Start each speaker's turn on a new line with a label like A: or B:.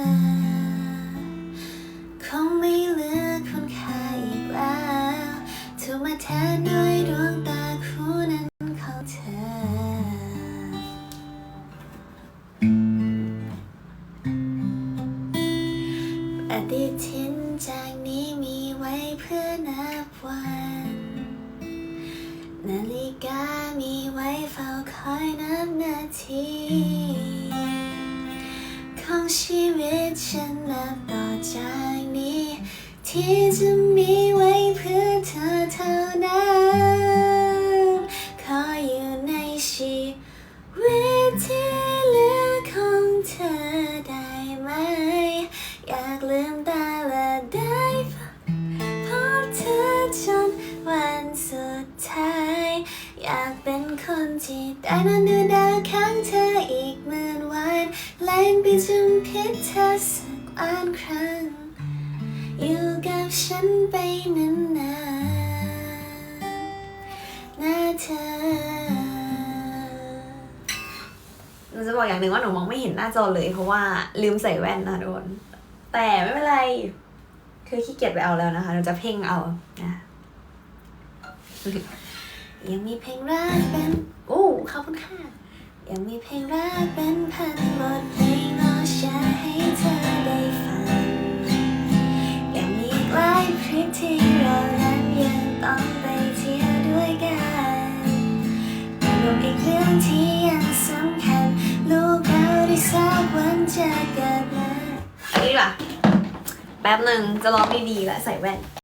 A: อ คงไม่เหลือคุณค่าอีกแล้วถูกมาแทนด้วยดวงตาคู่นั้นของเธอ ปฏิทินจากนี้มีไว้เพื่อนับวัน นาฬิกามีไว้เฝ้าคอยนับนาที ชีวิตฉันนับต่อจากนี้ ที่จะมีไว้เพื่อเธอเท่านั้น ขออยู่ในชีวิตที่เหลือของเธอได้ไหม อยากลืมตาและได้พบเธอจนวันสุดท้าย อยากเป็นคนที่ได้นอนดูดาวข้างเธออีกหมื่นวัน แล่นไปจนพิษเธอสักล้านครั้ง อยู่กับฉันไปนานๆนะเธอ
B: หนูจะบอกอย่างหนึ่งว่าหนูมองไม่เห็นหน้าจอเลยเพราะว่าลืมใส่แว่นนะทุกคนแต่ไม่เป็นไร คือขี้เกียจไปเอาแล้วนะคะ เราจะเพ่งเอานะ
A: ยังมีเพลงรักเป็นโอ้ขอบคุณค่ะ ยังมีเพลงรักเป็นพันบทเพลงรอแชร์ให้เธอได้ฟัง ยังมีอีกหลายทริปที่เรานั้นยังต้องไปเที่ยวด้วยกันแต่รวมอีกเรื่องที่ยังสำคัญ ลูกเราได้สักวันจะเกิดมา
B: อันนี้ดีกว่าแป๊บหนึ่งจะร้องดีๆแล้วใส่แว่น